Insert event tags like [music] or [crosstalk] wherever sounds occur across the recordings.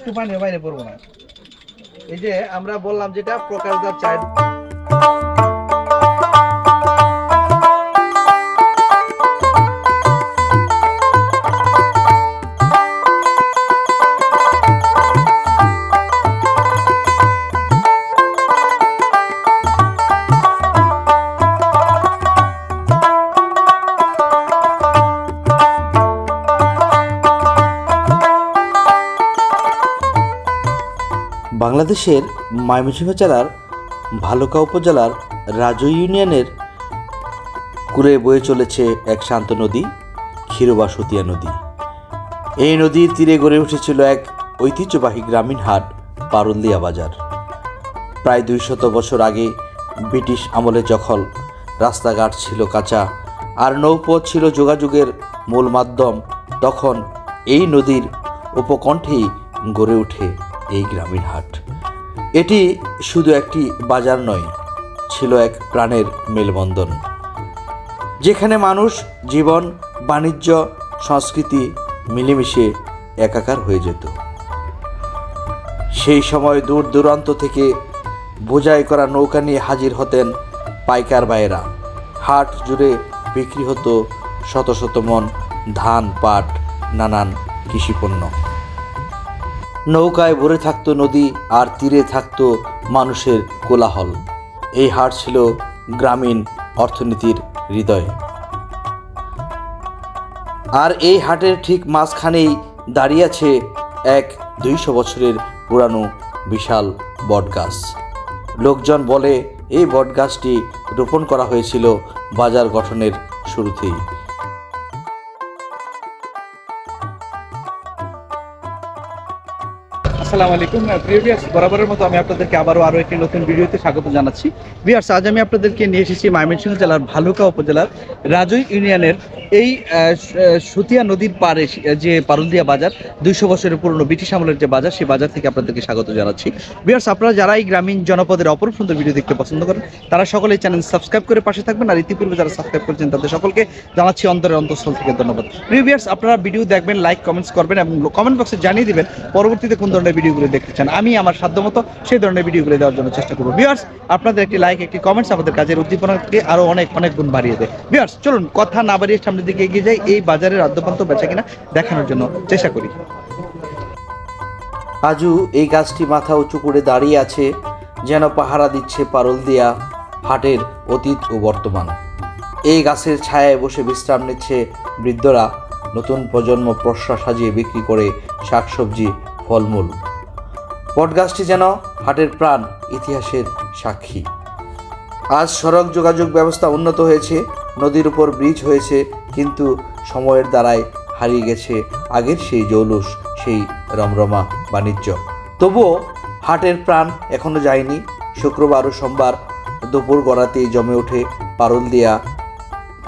একটু পানি বাইরে পড়ব না। এই যে আমরা বললাম যেটা প্রকাশদার চাই। বাংলাদেশের ময়মনসিংহ জেলার ভালুকা উপজেলার রাজু ইউনিয়নের কুড়ে বয়ে চলেছে এক শান্ত নদী, ক্ষীরবা সতিয়া নদী। এই নদীর তীরে গড়ে উঠেছিল এক ঐতিহ্যবাহী গ্রামীণ হাট, পারুলিয়া বাজার। প্রায় দুই শত বছর আগে ব্রিটিশ আমলে যখন রাস্তাঘাট ছিল কাঁচা আর নৌপথ ছিল যোগাযোগের মূল মাধ্যম, তখন এই নদীর উপকণ্ঠেই গড়ে ওঠে এই গ্রামীণ হাট। এটি শুধু একটি বাজার নয়, ছিল এক প্রাণের মেলবন্ধন, যেখানে মানুষ জীবন, বাণিজ্য, সংস্কৃতি মিলেমিশে একাকার হয়ে যেত। সেই সময় দূর দূরান্ত থেকে বোঝাই করা নৌকা নিয়ে হাজির হতেন পাইকার বাইরা হাট জুড়ে বিক্রি হতো শত শত মন ধান, পাট, নানান কৃষিপণ্য। নৌকায় ভরে থাকতো নদী আর তীরে থাকতো মানুষের কোলাহল। এই হাট ছিল গ্রামীণ অর্থনীতির হৃদয়। আর এই হাটের ঠিক মাঝখানেই দাঁড়িয়ে আছে এক দুইশো বছরের পুরানো বিশাল বটগাছ। লোকজন বলে, এই বটগাছটি রোপণ করা হয়েছিল বাজার গঠনের শুরুতেই। আসসালামু আলাইকুম। বরাবরের মতো আমি আপনাদেরকে আবারও আরও একটি নতুন ভিডিওতে স্বাগত জানাচ্ছি। আজ আমি আপনাদেরকে নিয়ে এসেছি ময়মনসিংহ জেলার ভালুকা উপজেলার ইউনিয়নের এই সুতিয়া নদীর যে পারুলদিয়া বাজার, দুইশো বছরের পুরনো ব্রিটিশ আমলের যে বাজার, সেই বাজার থেকে আপনাদেরকে স্বাগত জানাচ্ছি। আপনারা যারা এই গ্রামীণ জনপদের অপর সুন্দর ভিডিও দেখতে পছন্দ করেন, তারা সকলেই চ্যানেল সাবস্ক্রাইব করে পাশে থাকবেন আর ইতিপূর্বে যারা সাবস্ক্রাইব করেছেন, তাদের সকলকে জানাচ্ছি অন্তরের অন্তঃস্থল থেকে ধন্যবাদ। প্রিয় আপনারা ভিডিও দেখবেন লাইক কমেন্টস করবেন এবং কমেন্ট বক্সে জানিয়ে দিবেন, পরবর্তীতে কোন ধরনের ভিডিওগুলো দেখতে চান, আমি আমার সাধ্যমতো সেই ধরনের ভিডিওগুলো দেওয়ার জন্য চেষ্টা করব। ভিউয়ার্স আপনাদের একটি লাইক একটি কমেন্টস আমাদের কাজের উদ্দীপনাকে আরও অনেক অনেক গুণ বাড়িয়ে দেয়। ভিউয়ার্স চলুন, কথা না বাড়িয়ে সামনের দিকে এগিয়ে যাই এই বাজারের আদ্যপান্ত বেচা কিনা দেখানোর জন্য চেষ্টা করি। আজও এই গাছটি মাথা উঁচু করে দাঁড়িয়ে আছে, যেন পাহারা দিচ্ছে পারল দিয়া হাটের অতীত ও বর্তমান। এই গাছের ছায়ায় বসে বিশ্রাম নিচ্ছে বৃদ্ধরা। নতুন প্রজন্ম প্রশ্রয় সাজিয়ে বিক্রি করে শাকসবজি, ফলমূল। বটগাছটি যেন হাটের প্রাণ, ইতিহাসের সাক্ষী। আজ সড়ক যোগাযোগ ব্যবস্থা উন্নত হয়েছে, নদীর উপর ব্রিজ হয়েছে, কিন্তু সময়ের দ্বারাই হারিয়ে গেছে আগের সেই জৌলুস, সেই রমরমা বাণিজ্য। তবুও হাটের প্রাণ এখনও যায়নি। শুক্রবার ও সোমবার দুপুর গড়াতেই জমে ওঠে পারুলদিয়া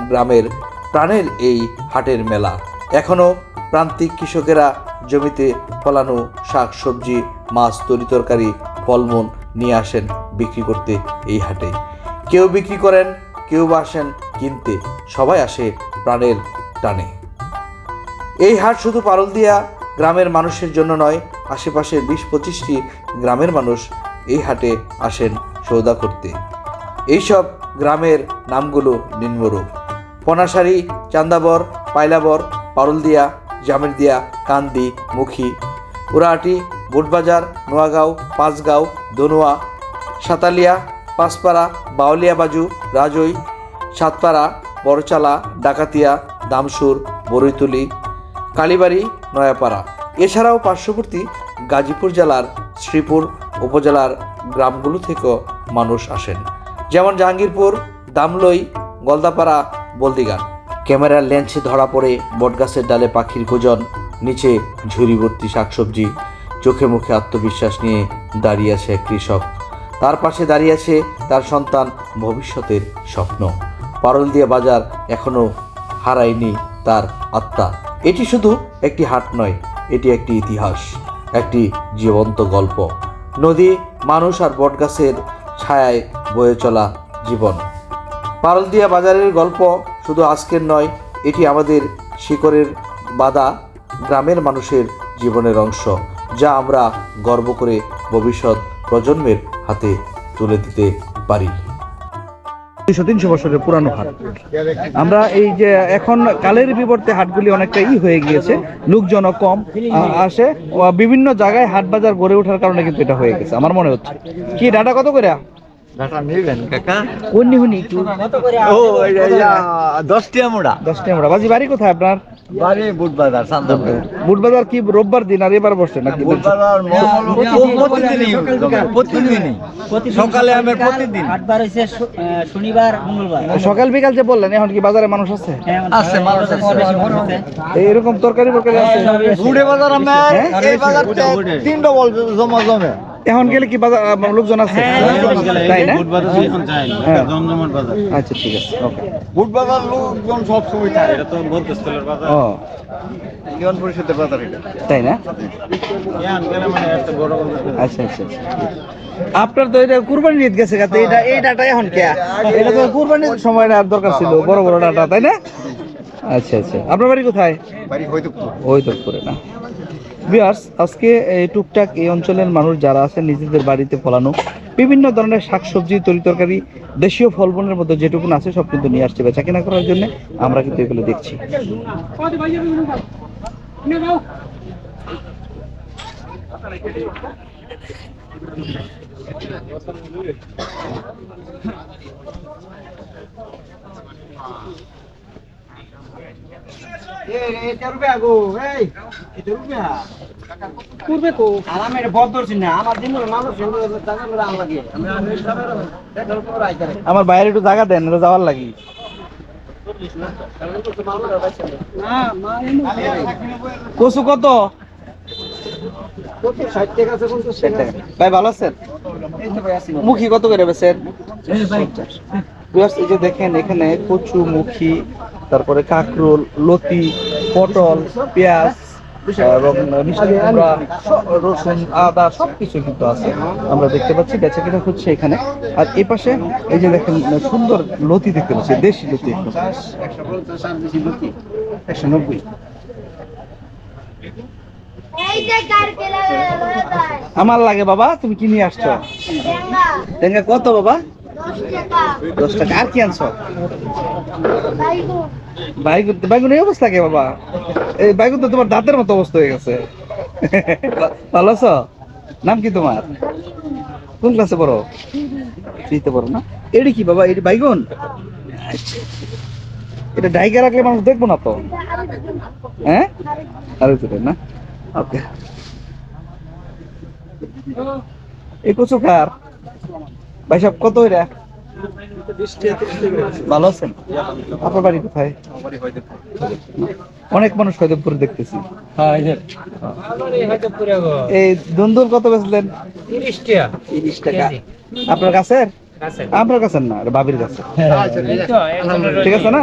গ্রামের প্রাণের এই হাটের মেলা। এখনও প্রান্তিক কৃষকেরা জমিতে ফলানো শাক সবজি মাছ তরিতরকারি ফলমূল নিয়ে আসেন বিক্রি করতে এই হাটে। কেউ বিক্রি করেন, কেউ বা আসেন কিনতে। সবাই আসে প্রাণের টানে। এই হাট শুধু পারলদিয়া গ্রামের মানুষের জন্য নয় আশেপাশের বিশ পঁচিশটি গ্রামের মানুষ এই হাটে আসেন সৌদা করতে। এইসব গ্রামের নামগুলো নিম্নরূপ। পনাশারি চান্দাবর, পাইলাবর পারুলদিয়া জামিরদিয়া কান্দি, মুখী উরাহাটি, বুটবাজার, নোয়াগাঁও, পাঁচগাঁও, দনুয়া, সাতালিয়া, পাঁচপাড়া বাউলিয়াবাজু রাজই, সাতপাড়া, বড়চালা, ডাকাতিয়া, দামসুর, বরৈতুলি, কালীবাড়ি, নয়াপাড়া। এছাড়াও পার্শ্ববর্তী গাজীপুর জেলার শ্রীপুর উপজেলার গ্রামগুলো থেকেও মানুষ আসেন। যেমন জাহাঙ্গীরপুর, দামলই, গলদাপাড়া বলদিগান ক্যামেরার লেন্সে ধরা পড়ে বটগাছের ডালে পাখির কোজন নিচে ঝুড়ি ভর্তি শাকসবজি, চোখে মুখে আত্মবিশ্বাস নিয়ে দাঁড়িয়ে আছে এক কৃষক। তার পাশে দাঁড়িয়ে আছে তার সন্তান ভবিষ্যতের স্বপ্ন। পারলদিয়া বাজার এখনও হারায়নি তার আত্মা। এটি শুধু একটি হাট নয়, এটি একটি ইতিহাস, একটি জীবন্ত গল্প। নদী, মানুষ আর বটগাছের ছায়ায় বয়ে চলা জীবন। পারলদিয়া বাজারের গল্প শুধু আজকের নয়, এটি আমাদের শিকড়ের বাধা। গ্রামের মানুষের জীবনের অংশ যা আমরা গর্ব করে ভবিষ্যৎ প্রজন্মের হাতে তুলে দিতে পারি। দুইশো তিনশো বছরের পুরানো হাট। আমরা এই যে এখন কালের বিবর্তে হাটগুলি অনেকটা ই হয়ে গিয়েছে লোকজনও কম আসে বিভিন্ন জায়গায় হাট বাজার গড়ে ওঠার কারণে কিন্তু এটা হয়ে গেছে আমার মনে হচ্ছে। কি ডাটা কত করে? দশটি আমরা দশটা আমরা বাজি বাড়ি কোথায় আপনার? বাড়ি বুধবাজার শান্তপুর বুধবাজার কি রোববার দিন আর এবার বসছে নাকি? বুধবাজার প্রতিদিনই প্রতিদিনই। সকালে আমি প্রতিদিন। হাটবার হয়েছে শনিবার মঙ্গলবার। সকাল বিকাল যে বললেন এখন কি বাজারে মানুষ আছে? হ্যাঁ, আছে, মানুষ আছে। এরকম তরকারি ফরকারি আছে ঘুরে বাজার এই বাজার তিন ডবল জমা জমে এখন গেলে কি বাজার লোকজন আছে? তাই না? হ্যাঁ। আচ্ছা ঠিক আছে ওকে। বুধবাজার লোকজন সব সময় থাকে। এটা তো মধ্যস্থলের বাজার। ও। ইউনিয়ন পরিষদের বাজার এটা। তাই না? মানে একটা বড় বাজার। আচ্ছা আচ্ছা আচ্ছা। আপনার তো এটা কুরবানি ঈদ গেছে গাতে এটা এই ডাটা এখন কে? এটা তো কুরবানির সময় আর দরকার ছিল বড় বড় ডাটা তাই না? আচ্ছা আচ্ছা। আপনার বাড়ি কোথায়? বাড়ি হয়তো ওই তো করে না। বিয়ার্স আজকে এই টুকটাক এই অঞ্চলের মানুষ যারা আছেন, নিজেদের বাড়িতে ফলানো, বিভিন্ন ধরনের শাকসবজি তরি তরকারি দেশীয় ফলবনের মধ্যে যেটুকুন আছে সব কিন্তু নিয়ে আসছে বেচা কেনা করার জন্য। আমরা কিন্তু এগুলো দেখছি। পূর্বে তো। আর আমি এটা বদ ধরছি না আমার দিন মানুষ বাইরে একটু জায়গা দেন এটা যাওয়ার লাগি। কচু কত? ভাই ভালো আছেন? মুখী কত করে বেছেন যে দেখেন এখানে কচু মুখী তারপরে কাকরোল লতি পটল পেঁয়াজ এবং রসুন আদা সবকিছু কিন্তু আছে। আমরা দেখতে পাচ্ছি বেচা কেনা হচ্ছে এখানে। আর এই পাশে এই যে দেখেন সুন্দর লতি দেখতে পাচ্ছি দেশি লতি একশো নব্বই। আমার লাগে বাবা তুমি কি নিয়ে আসছো? টেঙ্গা কত বাবা? 10 টাকা দশ টাকা। আর কি আনছো? বাইগো বাইগুন। বাইগুন এই অবস্থা কে বাবা? এই বাইগুন তো তোমার দাঁতের মতো অবস্থা হয়ে গেছে। [laughs] ভালো আছো? নাম কি তোমার? কোন ক্লাসে পড়ো? থ্রিতে পড়ো না? এডি কি বাবা? এডি বাইগুন। এটা ডাইকে রাখলে মানুষ দেখব না তো। হ্যাঁ? আরে তো না? ওকে এই কচু কার? ভাই সব কত এরা ভালো আছেন? আপনার বাড়ি কোথায়? অনেক মানুষ হয়দপুর দেখতেছি। এই দুন্দুল কত বেচলেন? তিরিশ টাকা। আপনার কাছে আপনার কাছে না বাবির কাছে ঠিক আছে না?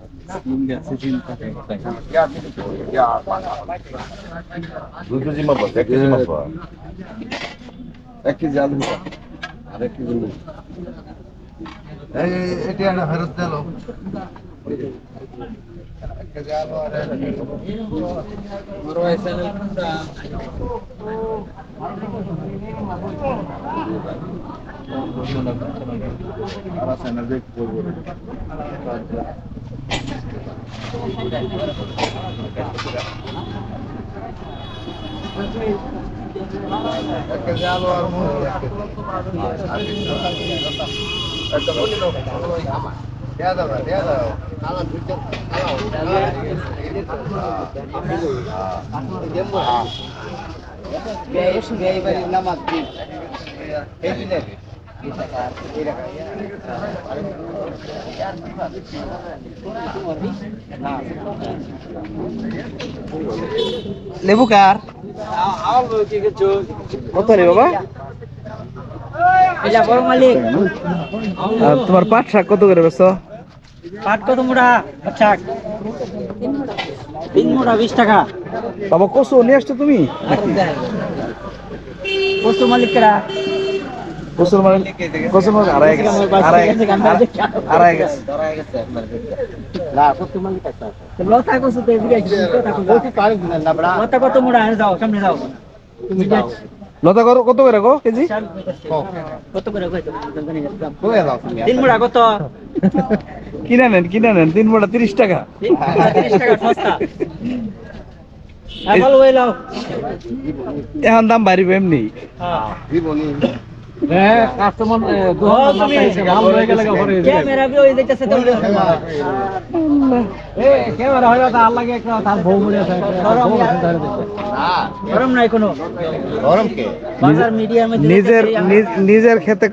দুই কেজি এক কেজি মাপা এক কেজি আলু আর এক ফেরত দিল আর এক কেজি আর লেবু কার? কত রে বাবা? তোমার পাট শাক কত করে বেছো পাট কত মোটা আচ্ছা তিন মোটা বিশ টাকা। বাবা কসু নিয়ে আসছো তুমি? কত মালিকরা মানে মানে গেছে। গেছে। গেছে। কত এদিকে লতা কত মোটা যাও সামনে যাও। তুমি যাও। লতা করো কত করে গো কেজি? কত করে তিন মোটা কত? কিনে নেন কিনে নেন তিন মোটা তিরিশ টাকা। তিন সস্তা। হ্যাঁ এখন দাম বাড়িবে এমনি। হয়। মধ্যে নিজের খেতে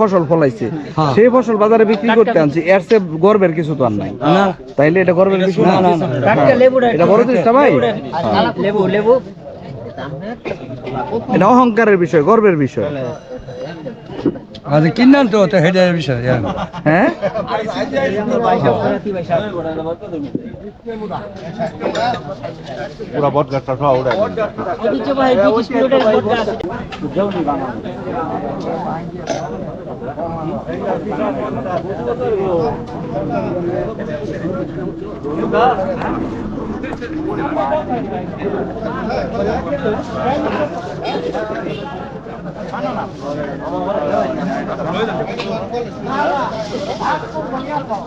ফসল ফলাইছে। সেই ফসল বাজারে বিক্রি করতে আনছি। এর চেয়ে গর্বের কিছু তো আর নাই। তাইলে এটা গর্বের কিছু না। এটা বড় জিনিসটা ভাই। লেবু লেবু। এটা অহংকারের বিষয় গর্বের বিষয়। আচ্ছা কিনান তো তো হেডের বিষয় হ্যাঁ। পুরা বট গাছটা সব উড়াই ঐতিহ্যবাহী ব্রিটিশ পিরিয়ডের বটগাছ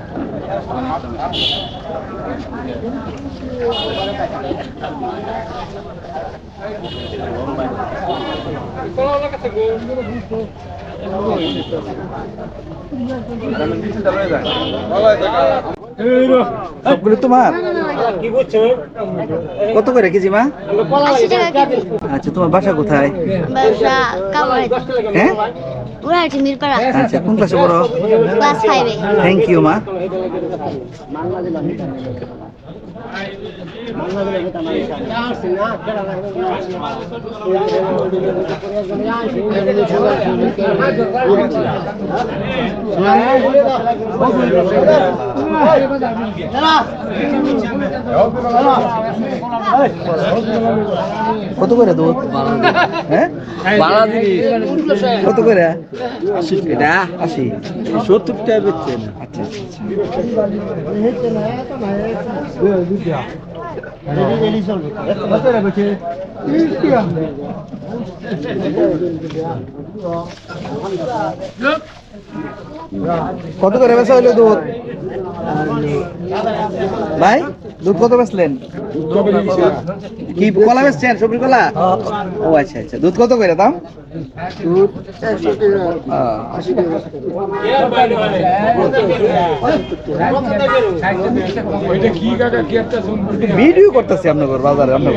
ভালো সবগুলো তোমার? কত করে কেজি মা? আচ্ছা তোমার বাসা কোথায়? হ্যাঁ? আচ্ছা কোন ক্লাসে পড়ো? ক্লাস ফাইভে থ্যাংক ইউ মা। কত করে দুধ? হ্যাঁ? কত করে? এটা? আশি। সত্তর টাকা বেচছেন। আচ্ছা আচ্ছা। আচ্ছা। কত করে বেচা হইল দুধ? ভাই, দুধ কত বেচলেন? কি, কলা বেচছেন সবজি কলা? ও আচ্ছা আচ্ছা। দুধ কত করে দাম। ভিডিও করতেছি আপনার বাজারে আপনার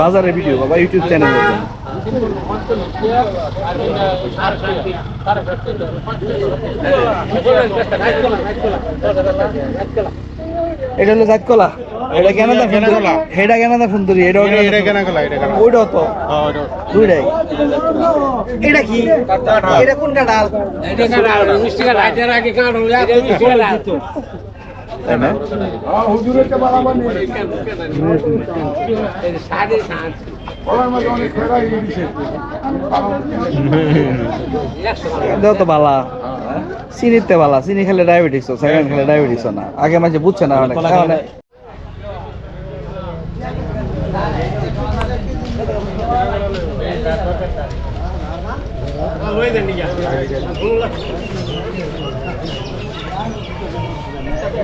বাজারে ভিডিও বাবা ইউটিউব চ্যানেল এটা হলো জাতকলা এটা কেন দা সুন্দরী এটা কেন দা সুন্দরী এটাও কেন এটা কেনা গেল এটা কেনা ওইটাও তো। দুইটাই। এটা কি? এটা কোন কাঁঠাল তাই না? এটাও তো বালা। চিনিতে বালা চিনি খেলে ডায়াবেটিস সেকেন্ড খেলে ডায়াবেটিস না। আগে মাঝে বুঝছে না অনেক কারণে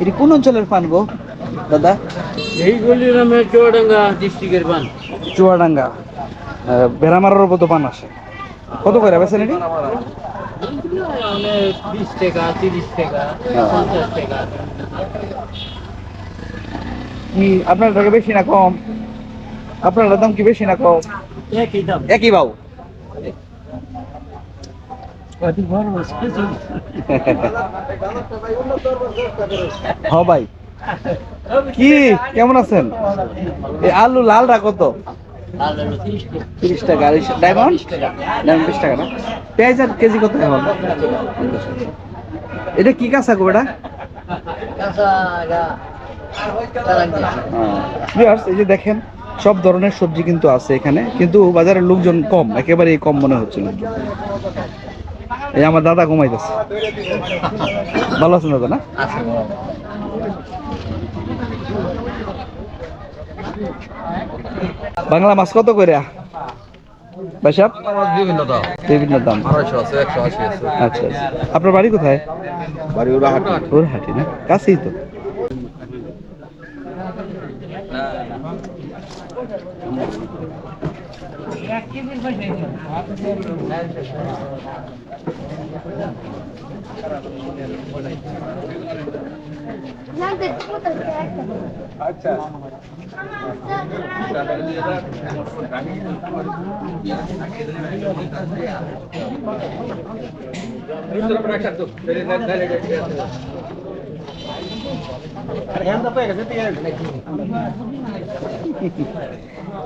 এটি কোন অঞ্চলের পান গো দাদা? এইগুলি নামে চুয়াডাঙ্গা ডিস্ট্রিক্টের পান। চুয়াডাঙ্গা। বেড়ামারার মতো পান আসে। কত করে বেছেন এটি? মানে বিশ টাকা তিরিশ টাকা পঞ্চাশ টাকা। কি আপনার টাকা বেশি না কম? আপনার দাম কি বেশি না কম? একই দাম। একই বাবু [laughs] ভাই। কি? কেমন আছেন? আলু লালটা কত? তিরিশ টাকা আর ডায়মন্ড ডায়মন্ড টাকা না? পেঁয়াজ আর কেজি কত এখন? এটা কি কাঁচা গো এটা এই যে দেখেন, সব ধরনের সবজি কিন্তু আছে এখানে, কিন্তু বাজারের লোকজন কম, একেবারেই কম মনে হচ্ছিল এই আমার দাদা ঘুমাইতেছে। ভালো আছেন দাদা না? বাংলা মাছ কত করে? বিভিন্ন দাম বিভিন্ন দাম। আড়াইশো আছে একশো আশি আছে আচ্ছা আচ্ছা। আপনার বাড়ি কোথায়? বাড়ি না? কাছেই তো।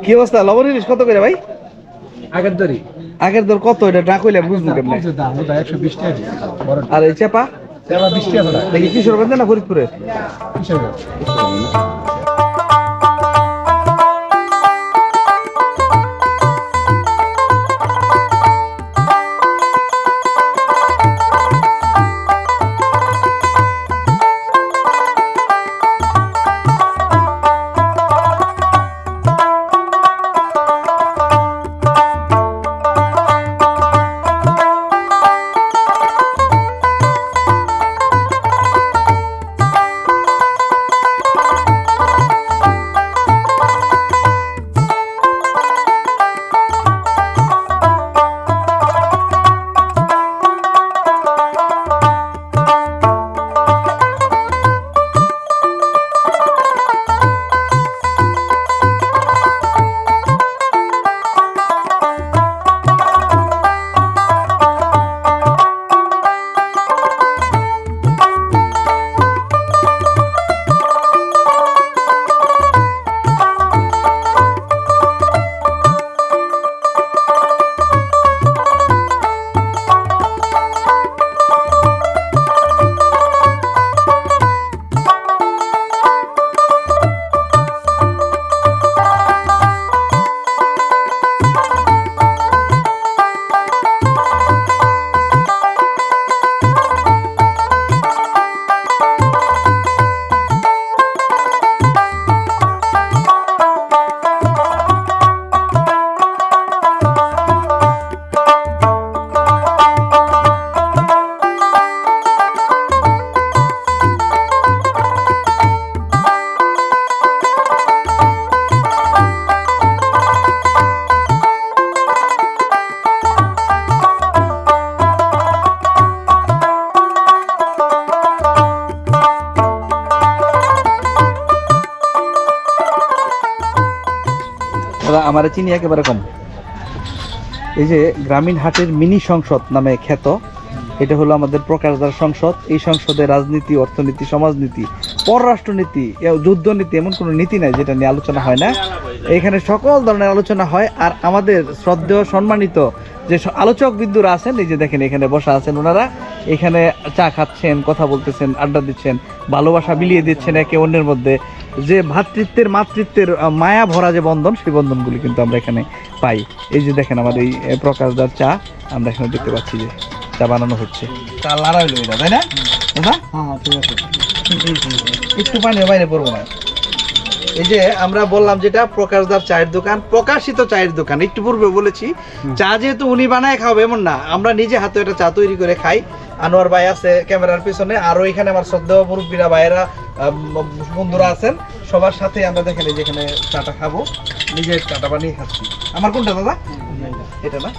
কি অবস্থা? লবণ ইলিশ কত করে ভাই? আগের দড়ি? আগের দর কত এটা? না কইলে বুঝব কেমনে? একশো বিশ টাকা আর এই চেপা? চেপা বিশ টাকা দেখি কিশোরগঞ্জ না ফরিদপুরে? কিসের আমার চিনি একেবারে কম। এই যে গ্রামীণ হাটের মিনি সংসদ নামে খ্যাত, এটা হলো আমাদের প্রকাশদার সংসদ। এই সংসদে রাজনীতি, অর্থনীতি, সমাজনীতি, পররাষ্ট্রনীতি যুদ্ধনীতি এমন কোনো নীতি নাই যেটা নিয়ে আলোচনা হয় না। এখানে সকল ধরনের আলোচনা হয় আর আমাদের শ্রদ্ধেয়, সম্মানিত যে আলোচক বিন্দুরা আছেন, এই যে দেখেন এখানে বসা আছেন ওনারা। এখানে চা খাচ্ছেন, কথা বলতেছেন, আড্ডা দিচ্ছেন, ভালোবাসা বিলিয়ে দিচ্ছেন একে অন্যের মধ্যে। যে ভ্রাতৃত্বের মাতৃত্বের মায়া ভরা যে বন্ধন সেই বন্ধনগুলি কিন্তু আমরা এখানে পাই। এই যে দেখেন আমাদের এই প্রকাশদার চা আমরা এখানে দেখতে পাচ্ছি যে চা বানানো হচ্ছে। চা লাড়া হইল এটা তাই না? দাদা? হ্যাঁ ঠিক আছে। একটু পানি বাইরে পড়ব না। এই যে আমরা বললাম যেটা প্রকাশদার চায়ের দোকান প্রকাশিত চায়ের দোকান। একটু পূর্বে বলেছি চা যেহেতু উনি বানায় খাওয়াবে এমন না। আমরা নিজে হাতে একটা চা তৈরি করে খাই। আনোয়ার ভাই আছে ক্যামেরার পিছনে আরও এখানে আমার শ্রদ্ধেয় মুরব্বীরা ভাইয়েরা বন্ধুরা আছেন সবার সাথে আমরা দেখেন এই যেখানে চাটা খাব। নিজের চাটা বানিয়ে খাচ্ছি। আমার কোনটা দাদা? এটা না?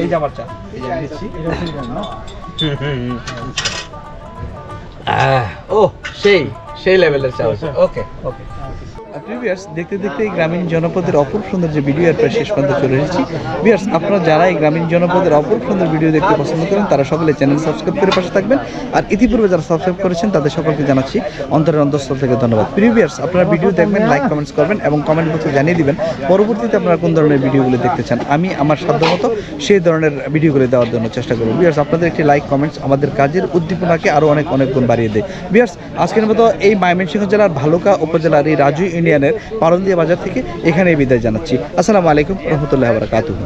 এই যে আমার- চা। এই যে নিচ্ছি। ও সেই সেই লেভেলের চা ওকে ওকে প্রিভিয়ার্স দেখতে দেখতে এই গ্রামীণ জনপদের অপূর্ব সুন্দর যে ভিডিও এর প্রায় শেষ পর্যন্ত চলে এসেছি। ভিউয়ার্স আপনারা যারা এই গ্রামীণ জনপদের অপূর্ব সুন্দর ভিডিও দেখতে পছন্দ করেন, তারা সকলে চ্যানেল সাবস্ক্রাইব করে পাশে থাকবেন। আর ইতিপূর্বে যারা সাবস্ক্রাইব করেছেন, তাদের সকলকে জানাচ্ছি অন্তরের অন্তঃস্থল থেকে ধন্যবাদ। প্রিভিয়ার্স আপনারা ভিডিও দেখবেন লাইক কমেন্টস করবেন এবং কমেন্ট বক্সে জানিয়ে দিবেন পরবর্তীতে আপনারা কোন ধরনের ভিডিওগুলো দেখতে চান। আমি, আমার সাধ্যমতো সেই ধরনের ভিডিওগুলো দেওয়ার জন্য চেষ্টা করব। ভিউয়ার্স আপনাদের একটি লাইক কমেন্টস আমাদের কাজের উদ্দীপনাকে আরও অনেক অনেক গুণ বাড়িয়ে দেয়। ভিউয়ার্স আজকের মতো এই ময়মনসিংহ জেলার ভালুকা উপজেলার এই রাজু ইউনিয়নের পারন্দিয়া বাজার থেকে এখানেই বিদায় জানাচ্ছি। আসসালামু আলাইকুম রহমতুল্লাহ বারকাতুহ।